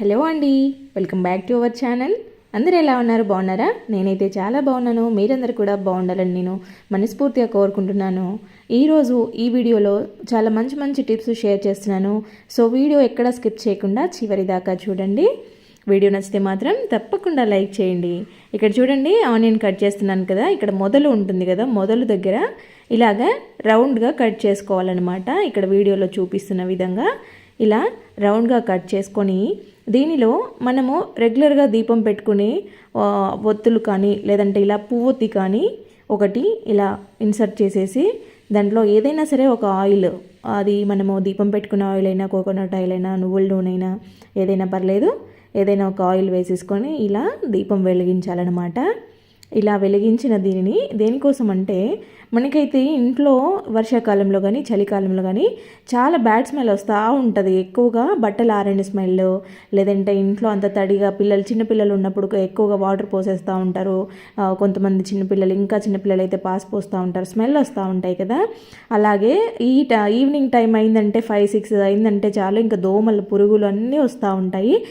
Hello అండి welcome back to our channel. అందరూ ఎలా ఉన్నారు? బాగున్నారా? నేనైతే చాలా బాగున్నాను. మీరందరూ కూడా బాగుండాలని నేను మనస్ఫూర్తిగా కోరుకుంటున్నాను. ఈరోజు ఈ వీడియోలో చాలా మంచి మంచి టిప్స్ షేర్ చేస్తున్నాను. సో వీడియో ఎక్కడ స్కిప్ చేయకుండా చివరి దాకా చూడండి. వీడియో నచ్చితే మాత్రం తప్పకుండా లైక్ చేయండి. ఇక్కడ చూడండి ఆనియన్ కట్ చేస్తున్నాను కదా ఇక్కడ మొదలు ఉంటుంది కదా మొదలు దగ్గర ఇలాగా రౌండ్గా కట్ చేసుకోవాలన్నమాట. ఇక్కడ వీడియోలో చూపిస్తున్న విధంగా ఇలా రౌండ్గా కట్ చేసుకొని దీనిలో మనము రెగ్యులర్గా దీపం పెట్టుకునే ఒత్తులు కానీ లేదంటే ఇలా పువ్వొత్తి కానీ ఒకటి ఇలా ఇన్సర్ట్ చేసేసి దాంట్లో ఏదైనా సరే ఒక ఆయిల్ అది మనము దీపం పెట్టుకున్న ఆయిల్ అయినా కోకోనట్ ఆయిల్ అయినా నువ్వుల నూనె అయినా ఏదైనా పర్లేదు ఏదైనా ఒక ఆయిల్ వేసేసుకొని ఇలా దీపం వెలిగించాలన్నమాట. ఇలా వెలిగించిన దీనిని దేనికోసం అంటే మనకైతే ఇంట్లో వర్షాకాలంలో కానీ చలికాలంలో కానీ చాలా బ్యాడ్ స్మెల్ వస్తూ ఉంటుంది. ఎక్కువగా బట్టలు ఆరని స్మెల్ లేదంటే ఇంట్లో అంత తడిగా పిల్లలు చిన్నపిల్లలు ఉన్నప్పుడు ఎక్కువగా వాటర్ పోసేస్తూ ఉంటారు. కొంతమంది చిన్నపిల్లలు ఇంకా చిన్నపిల్లలు అయితే పాస్ పోస్తూ ఉంటారు. స్మెల్ వస్తూ ఉంటాయి కదా. అలాగే ఈ ట- ఈవినింగ్ టైం అయిందంటే ఫైవ్ సిక్స్ అయిందంటే చాలు ఇంకా దోమలు పురుగులు అన్నీ వస్తూ ఉంటాయి.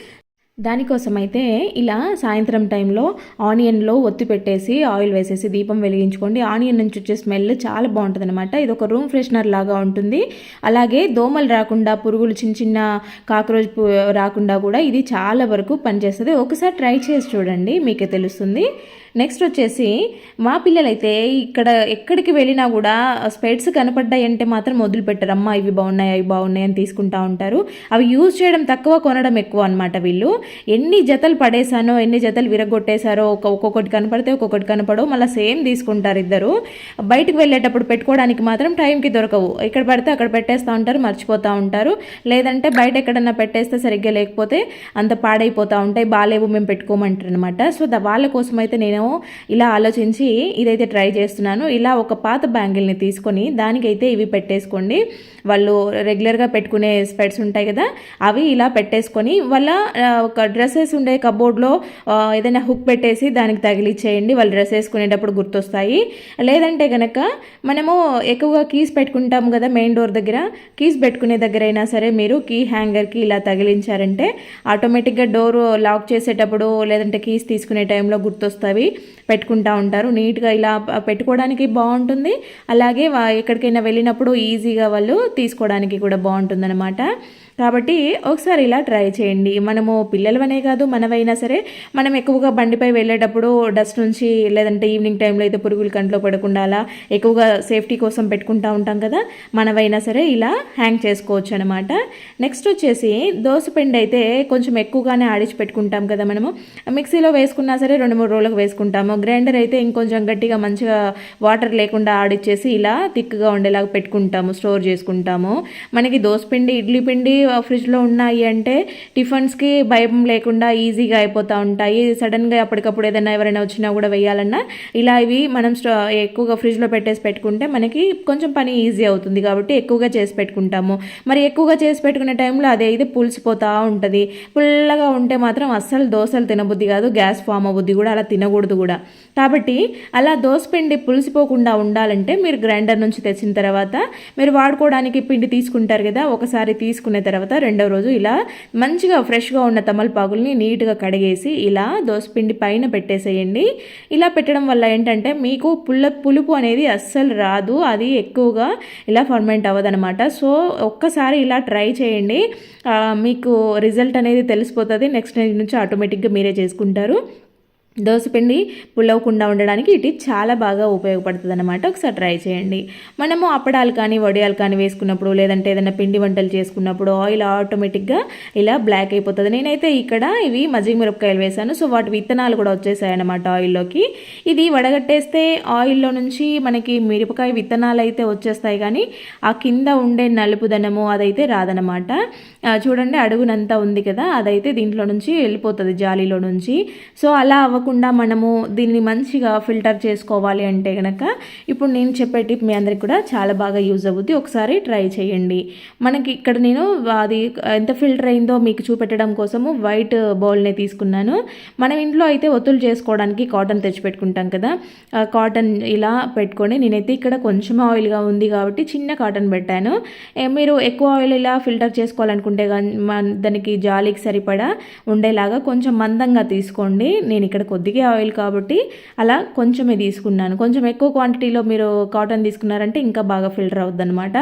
దానికోసం అయితే ఇలా సాయంత్రం టైంలో ఆనియన్లో ఒత్తి పెట్టేసి ఆయిల్ వేసేసి దీపం వెలిగించుకోండి. ఆనియన్ నుంచి వచ్చే స్మెల్ చాలా బాగుంటుంది అనమాట ఇది ఒక రూమ్ ఫ్రెషనర్ లాగా ఉంటుంది. అలాగే దోమలు రాకుండా పురుగులు చిన్న చిన్న కాక్రోచ్ పు- రాకుండా కూడా ఇది చాలా వరకు పనిచేస్తుంది. ఒకసారి ట్రై చేసి చూడండి మీకే తెలుస్తుంది. నెక్స్ట్ వచ్చేసి మా పిల్లలైతే ఇక్కడ ఎక్కడికి వెళ్ళినా కూడా స్పెట్స్ కనపడ్డాయంటే మాత్రం వదిలిపెట్టరు. అమ్మ ఇవి బాగున్నాయి అవి బాగున్నాయి అని తీసుకుంటా ఉంటారు. అవి యూజ్ చేయడం తక్కువ కొనడం ఎక్కువ అనమాట వీళ్ళు. ఎన్ని జతలు పడేసానో ఎన్ని జతలు విరగొట్టేశారో ఒక ఒక్కొక్కటి కనపడితే ఒక్కొక్కటి కనపడో మళ్ళీ సేమ్ తీసుకుంటారు ఇద్దరు. బయటకు వెళ్ళేటప్పుడు పెట్టుకోవడానికి మాత్రం టైంకి దొరకవు. ఎక్కడ పడితే అక్కడ పెట్టేస్తూ ఉంటారు మర్చిపోతూ ఉంటారు. లేదంటే బయట ఎక్కడన్నా పెట్టేస్తే సరిగ్గా లేకపోతే అంత పాడైపోతూ ఉంటాయి. బాగాలేవు మేము పెట్టుకోమంటారు అనమాట సో వాళ్ళ కోసం అయితే నేను ఇలా ఆలోచించి ఇదైతే ట్రై చేస్తున్నాను. ఇలా ఒక పాత బ్యాంగిల్ని తీసుకొని దానికైతే ఇవి పెట్టేసుకోండి. వాళ్ళు రెగ్యులర్గా పెట్టుకునే స్పెట్స్ ఉంటాయి కదా అవి ఇలా పెట్టేసుకొని వాళ్ళ ఒక డ్రెస్సెస్ ఉండే కబోర్డ్లో ఏదైనా హుక్ పెట్టేసి దానికి తగిలిచ్చేయండి. వాళ్ళు డ్రెస్ వేసుకునేటప్పుడు గుర్తొస్తాయి. లేదంటే కనుక మనము ఎక్కువగా కీస్ పెట్టుకుంటాం కదా మెయిన్ డోర్ దగ్గర కీస్ పెట్టుకునే దగ్గర అయినా సరే మీరు కీ హ్యాంగర్కి ఇలా తగిలించారంటే ఆటోమేటిక్గా డోర్ లాక్ చేసేటప్పుడు లేదంటే కీస్ తీసుకునే టైంలో గుర్తొస్తాయి. పెట్టుకుంటా ఉంటారు. నీట్గా ఇలా పెట్టుకోవడానికి బాగుంటుంది అలాగే వా- ఎక్కడికైనా వెళ్ళినప్పుడు ఈజీగా వాళ్ళు తీసుకోవడానికి కూడా బాగుంటుందన్నమాట కాబట్టి ఒకసారి ఇలా ట్రై చేయండి. మనము పిల్లలవనే కాదు మనవైనా సరే మనం ఎక్కువగా బండిపై వెళ్ళేటప్పుడు డస్ట్ నుంచి లేదంటే ఈవినింగ్ టైంలో అయితే పురుగులు కంట్లో పడకుండా అలా ఎక్కువగా సేఫ్టీ కోసం పెట్టుకుంటూ ఉంటాం కదా మనవైనా సరే ఇలా హ్యాంగ్ చేసుకోవచ్చు అనమాట నెక్స్ట్ వచ్చేసి దోసపిండి అయితే కొంచెం ఎక్కువగానే ఆడిచి పెట్టుకుంటాం కదా మనము. మిక్సీలో వేసుకున్నా సరే రెండు మూడు రోజులకు వేసుకుంటాము. గ్రైండర్ అయితే ఇంకొంచెం గట్టిగా మంచిగా వాటర్ లేకుండా ఆడిచ్చేసి ఇలా థిక్గా ఉండేలాగా పెట్టుకుంటాము స్టోర్ చేసుకుంటాము. మనకి దోసపిండి ఇడ్లీ పిండి ఫ్రిడ్జ్లో ఉన్నాయి అంటే టిఫిన్స్కి భయం లేకుండా ఈజీగా అయిపోతూ ఉంటాయి. సడన్గా అప్పటికప్పుడు ఏదైనా ఎవరైనా వచ్చినా కూడా వేయాలన్నా ఇలా ఇవి మనం స్టో ఎక్కువగా ఫ్రిడ్జ్లో పెట్టేసి పెట్టుకుంటే మనకి కొంచెం పని ఈజీ అవుతుంది కాబట్టి ఎక్కువగా చేసి పెట్టుకుంటాము. మరి ఎక్కువగా చేసి పెట్టుకునే టైంలో అదే ఇది పులిసిపోతూ ఉంటుంది. పుల్లగా ఉంటే మాత్రం అస్సలు దోశలు తినబుద్ధి కాదు గ్యాస్ ఫామ్ అవ్వద్ది కూడా అలా తినకూడదు కూడా. కాబట్టి అలా దోసపిండి పులిసిపోకుండా ఉండాలంటే మీరు గ్రైండర్ నుంచి తెచ్చిన తర్వాత మీరు వాడుకోవడానికి పిండి తీసుకుంటారు కదా ఒకసారి తీసుకునే తర్వాత తర్వాత రెండో రోజు ఇలా మంచిగా ఫ్రెష్గా ఉన్న తమలపాకుల్ని నీట్గా కడిగేసి ఇలా దోసపిండి పైన పెట్టేసేయండి. ఇలా పెట్టడం వల్ల ఏంటంటే మీకు పుల్ల పులుపు అనేది అస్సలు రాదు. అది ఎక్కువగా ఇలా ఫర్మెంట్ అవ్వదనమాట సో ఒక్కసారి ఇలా ట్రై చేయండి. మీకు రిజల్ట్ అనేది తెలిసిపోతుంది. నెక్స్ట్ నుంచి ఆటోమేటిక్గా మీరే చేసుకుంటారు. దోసపిండి పుల్లవకుండా ఉండడానికి ఇటు చాలా బాగా ఉపయోగపడుతుంది అనమాట ఒకసారి ట్రై చేయండి. మనము అప్పడాలు కానీ వడియాలు కానీ వేసుకున్నప్పుడు లేదంటే ఏదైనా పిండి వంటలు చేసుకున్నప్పుడు ఆయిల్ ఆటోమేటిక్గా ఇలా బ్లాక్ అయిపోతుంది. నేనైతే ఇక్కడ ఇవి మజ్జిగ మిరపకాయలు వేసాను. సో వాటి విత్తనాలు కూడా వచ్చేసాయి అనమాట ఆయిల్లోకి. ఇది వడగట్టేస్తే ఆయిల్లో నుంచి మనకి మిరపకాయ విత్తనాలు అయితే వచ్చేస్తాయి కానీ ఆ కింద ఉండే నలుపుదనము అదైతే రాదనమాట చూడండి అడుగునంతా ఉంది కదా. అదైతే దీంట్లో నుంచి వెళ్ళిపోతుంది జాలీలో నుంచి. సో అలా అవ్వకుండా మనము దీన్ని మంచిగా ఫిల్టర్ చేసుకోవాలి అంటే కనుక ఇప్పుడు నేను చెప్పే టిప్ మీ అందరికి కూడా చాలా బాగా యూజ్ అవుద్ది. ఒకసారి ట్రై చేయండి. మనకి ఇక్కడ నేను అది ఎంత ఫిల్టర్ అయిందో మీకు చూపెట్టడం కోసము వైట్ బౌల్ని తీసుకున్నాను. మనం ఇంట్లో అయితే ఒత్తులు చేసుకోవడానికి కాటన్ తెచ్చి పెట్టుకుంటాం కదా కాటన్ ఇలా పెట్టుకొని నేనైతే ఇక్కడ కొంచెం ఆయిల్గా ఉంది కాబట్టి చిన్న కాటన్ పెట్టాను. మీరు ఎక్కువ ఆయిల్ ఇలా ఫిల్టర్ చేసుకోవాలనుకుంటే దానికి జాలికి సరిపడా ఉండేలాగా కొంచెం మందంగా తీసుకోండి. నేను ఇక్కడ కొద్దిగా ఆయిల్ కాబట్టి అలా కొంచెమే తీసుకున్నాను. కొంచెం ఎక్కువ క్వాంటిటీలో మీరు కాటన్ తీసుకున్నారంటే ఇంకా బాగా ఫిల్టర్ అవుద్ది అనమాట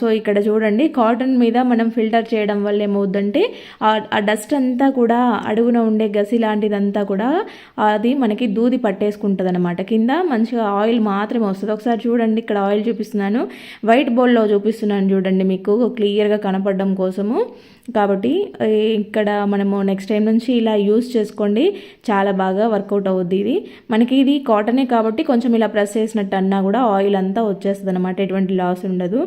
సో ఇక్కడ చూడండి కాటన్ మీద మనం ఫిల్టర్ చేయడం వల్ల ఏమవుద్దంటే ఆ- ఆ డస్ట్ అంతా కూడా అడుగున ఉండే గసి లాంటిదంతా కూడా అది మనకి దూది పట్టేసుకుంటుంది అనమాట కింద మంచిగా ఆయిల్ మాత్రమే వస్తుంది. ఒకసారి చూడండి ఇక్కడ ఆయిల్ చూపిస్తున్నాను. వైట్ బౌల్లో చూపిస్తున్నాను చూడండి మీకు క్లియర్గా కనపడడం కోసము. కాబట్టి ఇక్కడ మనము నెక్స్ట్ టైం నుంచి ఇలా యూస్ చేసుకోండి. చాలా బాగా వర్కౌట్ అవుద్ది ఇది. మనకి ఇది కాటనే కాబట్టి కొంచెం ఇలా ప్రెస్ చేసినట్టు అన్నా కూడా ఆయిల్ అంతా వచ్చేస్తుంది అనమాట ఎటువంటి లాస్ ఉండదు.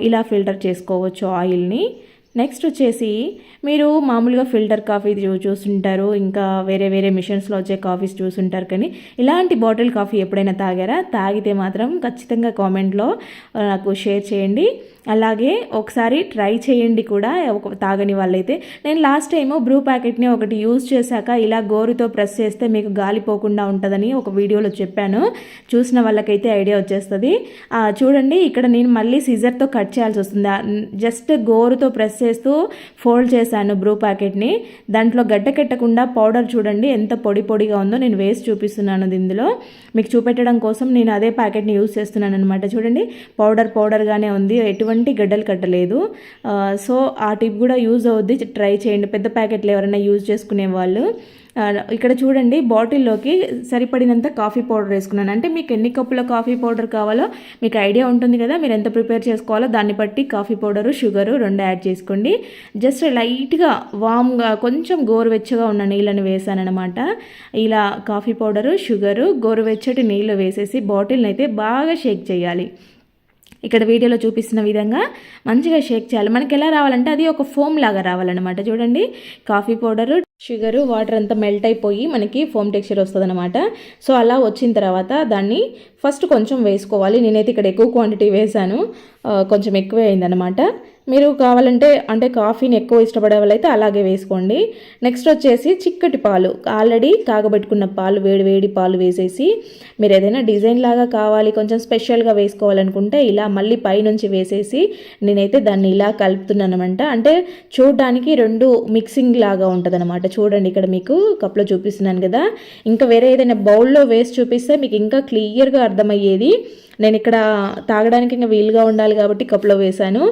ఇలా ఫిల్టర్ చేసుకోవచ్చు ఆయిల్ని. నెక్స్ట్ వచ్చేసి మీరు మామూలుగా ఫిల్టర్ కాఫీ చూ- ఇంకా వేరే వేరే మిషన్స్లో వచ్చే కాఫీస్ చూసుంటారు కానీ ఇలాంటి బాటిల్ కాఫీ ఎప్పుడైనా తాగారా? తాగితే మాత్రం ఖచ్చితంగా కామెంట్లో నాకు షేర్ చేయండి. అలాగే ఒకసారి ట్రై చేయండి కూడా ఒక తాగని వాళ్ళైతే. నేను లాస్ట్ టైం బ్రూ ప్యాకెట్ని ఒకటి యూజ్ చేశాక ఇలా గోరుతో ప్రెస్ చేస్తే మీకు గాలిపోకుండా ఉంటుందని ఒక వీడియోలో చెప్పాను. చూసిన వాళ్ళకైతే ఐడియా వచ్చేస్తుంది. చూడండి ఇక్కడ నేను మళ్ళీ సిజర్తో కట్ చేయాల్సి వస్తుంది. జస్ట్ గోరుతో ప్రెస్ చేస్తూ ఫోల్డ్ చేశాను బ్రూ ప్యాకెట్ని. దాంట్లో గడ్డకెట్టకుండా పౌడర్ చూడండి ఎంత పొడి పొడిగా ఉందో నేను వేసి చూపిస్తున్నాను ఇందులో. మీకు చూపెట్టడం కోసం నేను అదే ప్యాకెట్ని యూజ్ చేస్తున్నాను అనమాట చూడండి పౌడర్ పౌడర్గానే ఉంది ఎటువంటి గడ్డలు కట్టలేదు. సో ఆ టిప్ కూడా యూజ్ అవుద్ది. ట్రై చేయండి పెద్ద ప్యాకెట్లు ఎవరైనా యూజ్ చేసుకునే వాళ్ళు. ఇక్కడ చూడండి బాటిల్లోకి సరిపడినంత కాఫీ పౌడర్ వేసుకున్నాను. అంటే మీకు ఎన్ని కప్పుల కాఫీ పౌడర్ కావాలో మీకు ఐడియా ఉంటుంది కదా మీరు ఎంత ప్రిపేర్ చేసుకోవాలో దాన్ని బట్టి కాఫీ పౌడరు షుగరు రెండు యాడ్ చేసుకోండి. జస్ట్ లైట్గా వామ్గా కొంచెం గోరువెచ్చగా ఉన్న నీళ్ళని వేసానమాట ఇలా కాఫీ పౌడరు షుగరు గోరువెచ్చటి నీళ్ళు వేసేసి బాటిల్ని అయితే బాగా షేక్ చేయాలి. ఇక్కడ వీడియోలో చూపిస్తున్న విధంగా మంచిగా షేక్ చేయాలి. మనకి ఎలా రావాలంటే అది ఒక ఫోమ్ లాగా రావాలన్నమాట. చూడండి కాఫీ పౌడరు షుగరు వాటర్ అంతా మెల్ట్ అయిపోయి మనకి ఫోమ్ టెక్స్చర్ వస్తుంది అనమాట సో అలా వచ్చిన తర్వాత దాన్ని ఫస్ట్ కొంచెం వేసుకోవాలి. నేనైతే ఇక్కడ ఎక్కువ క్వాంటిటీ వేసాను కొంచెం ఎక్కువే అయిందనమాట మీరు కావాలంటే అంటే కాఫీని ఎక్కువ ఇష్టపడే వాళ్ళైతే అలాగే వేసుకోండి. నెక్స్ట్ వచ్చేసి చిక్కటి పాలు. ఆల్రెడీ కాగబెట్టుకున్న పాలు వేడి వేడి పాలు వేసేసి మీరు ఏదైనా డిజైన్ లాగా కావాలి కొంచెం స్పెషల్గా వేసుకోవాలనుకుంటే ఇలా మళ్ళీ పైనుంచి వేసేసి నేనైతే దాన్ని ఇలా కలుపుతున్నాను అనమాట అంటే చూడడానికి రెండు మిక్సింగ్ లాగా ఉంటుందన్నమాట. చూడండి ఇక్కడ మీకు కప్లో చూపిస్తున్నాను కదా. ఇంకా వేరే ఏదైనా బౌల్లో వేసి చూపిస్తే మీకు ఇంకా క్లియర్గా అర్థమయ్యేది. నేను ఇక్కడ తాగడానికి ఇంకా వీలుగా ఉండాలి కాబట్టి కప్లో వేశాను.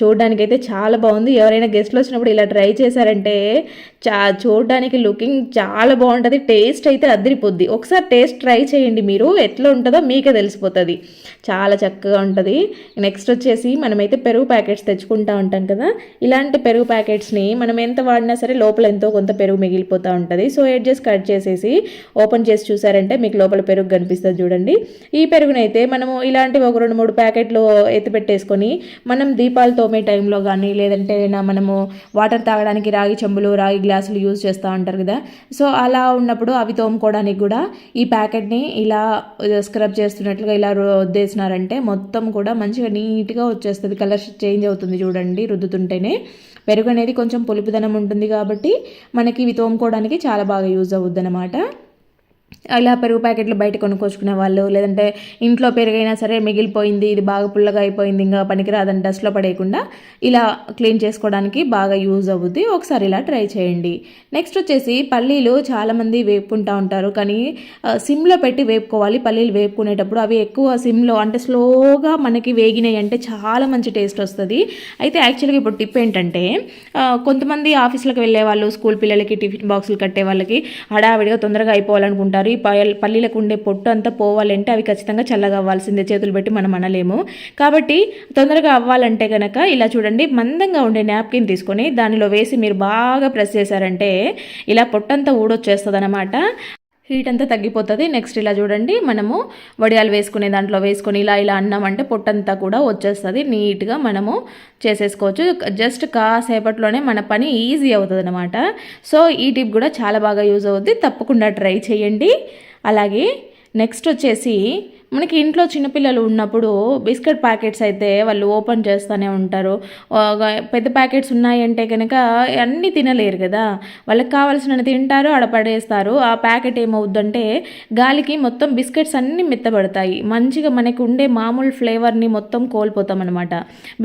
చూడడానికి అయితే చాలా బాగుంది. ఎవరైనా గెస్ట్లు వచ్చినప్పుడు ఇలా ట్రై చేశారంటే చా చూడడానికి లుకింగ్ చాలా బాగుంటుంది. టేస్ట్ అయితే అదిరిపోద్ది. ఒకసారి టేస్ట్ ట్రై చేయండి మీరు. ఎట్లా ఉంటుందో మీకే తెలిసిపోతుంది. చాలా చక్కగా ఉంటుంది. నెక్స్ట్ వచ్చేసి మనమైతే పెరుగు ప్యాకెట్స్ తెచ్చుకుంటా ఉంటాం కదా. ఇలాంటి పెరుగు ప్యాకెట్స్ని మనం ఎంత వాడినా సరే లోపల ఎంతో కొంత పెరుగు మిగిలిపోతూ ఉంటుంది. సో ఎడ్జెస్ కట్ చేసేసి ఓపెన్ చేసి చూసారంటే మీకు లోపల పెరుగు కనిపిస్తుంది చూడండి. ఈ పెరుగునైతే మనము ఇలాంటివి ఒక రెండు మూడు ప్యాకెట్లు ఎత్తి పెట్టేసుకొని మనం దీపాలు తోమే టైంలో కానీ లేదంటే మనము వాటర్ తాగడానికి రాగి చెంబులు రాగి గ్లాసులు యూజ్ చేస్తూ ఉంటారు కదా. సో అలా ఉన్నప్పుడు అవి తోముకోవడానికి కూడా ఈ ప్యాకెట్ని ఇలా స్క్రబ్ చేస్తున్నట్లుగా ఇలా రుద్దేసినారంటే మొత్తం కూడా మంచిగా నీట్గా వచ్చేస్తుంది. కలర్ చేంజ్ అవుతుంది చూడండి రుద్దుతుంటేనే. పెరుగు అనేది కొంచెం పులుపుదనం ఉంటుంది కాబట్టి మనకి ఇవి తోముకోవడానికి చాలా బాగా యూజ్ అవుద్ది అనమాట ఇలా పెరుగు ప్యాకెట్లు బయట కొనుక్కొచ్చుకునే వాళ్ళు లేదంటే ఇంట్లో పెరుగైనా సరే మిగిలిపోయింది ఇది బాగా పుల్లగా అయిపోయింది ఇంకా పనికిరాదని డస్ట్లో పడేయకుండా ఇలా క్లీన్ చేసుకోవడానికి బాగా యూజ్ అవుద్ది. ఒకసారి ఇలా ట్రై చేయండి. నెక్స్ట్ వచ్చేసి పల్లీలు చాలామంది వేపుకుంటూ ఉంటారు కానీ సిమ్లో పెట్టి వేపుకోవాలి. పల్లీలు వేపుకునేటప్పుడు అవి ఎక్కువ సిమ్లో అంటే స్లోగా మనకి వేగినాయి అంటే చాలా మంచి టేస్ట్ వస్తుంది. అయితే యాక్చువల్గా ఇప్పుడు టిప్ ఏంటంటే కొంతమంది ఆఫీసులకు వెళ్ళే వాళ్ళు స్కూల్ పిల్లలకి టిఫిన్ బాక్సులు కట్టే వాళ్ళకి హడావిడిగా తొందరగా అయిపోవాలనుకుంటారు. ఈ పల్- పల్లీలకు ఉండే పొట్టు అంతా పోవాలంటే అవి ఖచ్చితంగా చల్లగా అవ్వాల్సిందే చేతులు పెట్టి మనం అనలేము. కాబట్టి తొందరగా అవ్వాలంటే కనుక ఇలా చూడండి మందంగా ఉండే నాప్కిన్ తీసుకొని దానిలో వేసి మీరు బాగా ప్రెస్ చేశారంటే ఇలా పొట్టంతా ఊడొచ్చేస్తుంది అనమాట హీట్ అంతా తగ్గిపోతుంది. నెక్స్ట్ ఇలా చూడండి మనము వడియాలు వేసుకునే దాంట్లో వేసుకొని ఇలా ఇలా అన్నామంటే పొట్టంతా కూడా వచ్చేస్తుంది. నీట్గా మనము చేసేసుకోవచ్చు. జస్ట్ కాసేపట్లోనే మన పని ఈజీ అవుతుంది అనమాట సో ఈ టిప్ కూడా చాలా బాగా యూజ్ అవుద్ది. తప్పకుండా ట్రై చేయండి. అలాగే నెక్స్ట్ వచ్చేసి మనకి ఇంట్లో చిన్నపిల్లలు ఉన్నప్పుడు బిస్కెట్ ప్యాకెట్స్ అయితే వాళ్ళు ఓపెన్ చేస్తూనే ఉంటారు. పెద్ద ప్యాకెట్స్ ఉన్నాయంటే కనుక అన్నీ తినలేరు కదా. వాళ్ళకి కావాల్సినవి తింటారు ఆడ పడేస్తారు. ఆ ప్యాకెట్ ఏమవుద్దంటే గాలికి మొత్తం బిస్కెట్స్ అన్నీ మెత్తబడతాయి. మంచిగా మనకు ఉండే మామూలు ఫ్లేవర్ని మొత్తం కోల్పోతాం అనమాట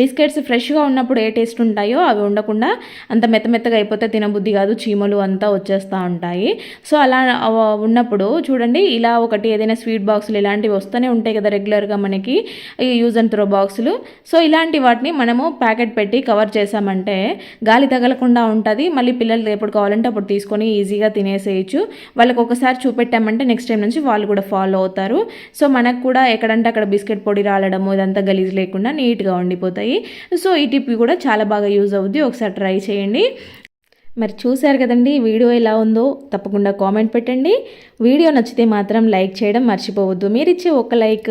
బిస్కెట్స్ ఫ్రెష్గా ఉన్నప్పుడు ఏ టేస్ట్ ఉంటాయో అవి ఉండకుండా అంత మెత్త మెత్తగా అయిపోతే తినబుద్ధి కాదు. చీమలు అంతా వచ్చేస్తూ ఉంటాయి. సో అలా ఉన్నప్పుడు చూడండి ఇలా ఒకటి ఏదైనా స్వీట్ బాక్సులు ఇలాంటివి వస్తాయి వస్తూనే ఉంటాయి కదా రెగ్యులర్గా మనకి ఈ యూజ్ అండ్ త్రో బాక్సులు సో ఇలాంటి వాటిని మనము ప్యాకెట్ పెట్టి కవర్ చేసామంటే గాలి తగలకుండా ఉంటుంది. మళ్ళీ పిల్లలు ఎప్పుడు కావాలంటే అప్పుడు తీసుకొని ఈజీగా తినేసేయచ్చు. వాళ్ళకి ఒకసారి చూపెట్టామంటే నెక్స్ట్ టైం నుంచి వాళ్ళు కూడా ఫాలో అవుతారు. సో మనకు కూడా ఎక్కడంటే అక్కడ బిస్కెట్ పొడి రాలడము ఇదంతా గలీజ్ లేకుండా నీట్గా ఉండిపోతాయి. సో ఈ టిప్ కూడా చాలా బాగా యూజ్ అవుద్ది. ఒకసారి ట్రై చేయండి. మరి చూశారు కదండి వీడియో ఎలా ఉందో తప్పకుండా కామెంట్ పెట్టండి. వీడియో నచ్చితే మాత్రం లైక్ చేయడం మర్చిపోవద్దు. మీరు ఇచ్చే ఒక లైక్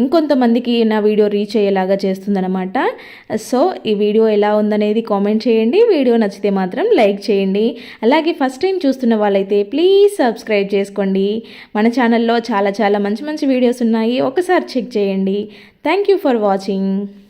ఇంకొంతమందికి నా వీడియో రీచ్ అయ్యేలాగా చేస్తుందన్నమాట. సో ఈ వీడియో ఎలా ఉందనేది కామెంట్ చేయండి. వీడియో నచ్చితే మాత్రం లైక్ చేయండి. అలాగే ఫస్ట్ టైం చూస్తున్న వాళ్ళైతే ప్లీజ్ సబ్స్క్రైబ్ చేసుకోండి. మన ఛానల్లో చాలా చాలా మంచి మంచి వీడియోస్ ఉన్నాయి. ఒకసారి చెక్ చేయండి. Thank you for watching.